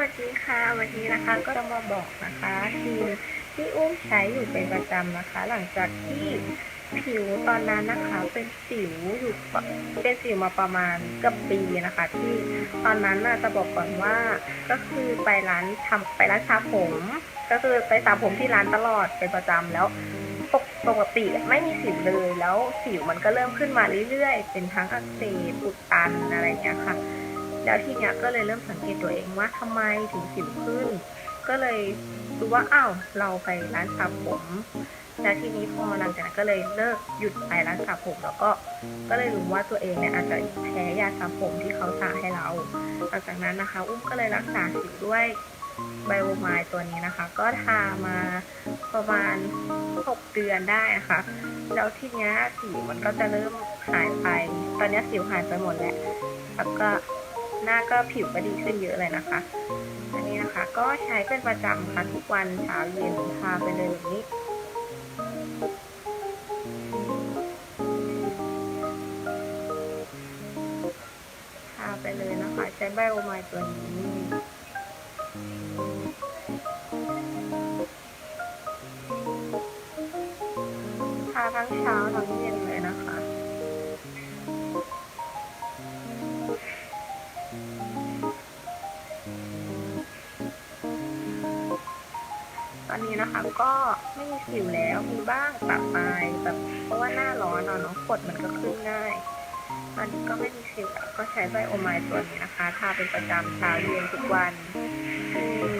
วัสดีค่ะ วันนี้นะคะก็จะมาบอกนะคะครีมที่อุ้มใช้อยู่เป็นประจำนะคะ หลังจากที่ผิวตอนนั้นนะคะเป็นสิวอยู่เป็นสิวมาประมาณเกือบปีนะคะ ที่ตอนนั้นน่ะจะบอกก่อนว่าก็คือไปร้านทำไปร้านสระผม ก็คือไปสระผมที่ร้านตลอดเป็นประจำแล้วปกปกติไม่มีสิวเลยแล้วสิวมันก็เริ่มขึ้นมาเรื่อยๆ เป็นทั้งอักเสบอุดตันอะไรอย่างเงี้ยค่ะ แล้วทีเนี้ยก็เลยเริ่มสังเกตตัวเองว่าทำไมถึงสิวขึ้น ก็เลยรู้ว่าอ้าวเราไปร้านสระผม แล้วทีนี้พอหลังจากนั้นก็เลยเลิกหยุดไปร้านสระผมแล้วก็ ก็เลยรู้ว่าตัวเองเนี่ยอาจจะแพ้ยาสระผมที่เขาสระให้เรา หลังจากนั้นนะคะ อุ้มก็เลยรักษาสิวด้วยไบโอไมล์ตัวนี้นะคะ ก็ทามาประมาณ 6 เดือนได้นะคะ แล้วทีเนี้ยสิวมันก็จะเริ่มหายไป ตอนนี้สิวหายไปหมดแล้วแล้วก็ หน้าก็ผิวก็ดีขึ้นเยอะเลยนะคะ อันนี้นะคะก็ใช้เป็นประจำค่ะทุกวันเช้าเย็นทาไปเลยแบบนี้ทาไปเลยนะคะ ใช้ไบโอไมล์ตัวนี้ทาทั้งเช้าทั้งเย็นเลย ตอนนี้นะคะก็ไม่มีสิวแล้วมีบ้างปะปลายแบบเพราะว่าหน้าร้อนอะเนาะกดมันก็ขึ้นง่ายตอนนี้ก็ไม่มีสิวแล้วก็ใช้ไบโอไมล์ตัวนี้นะคะทาเป็นประจำเช้าเย็นทุกวันอืม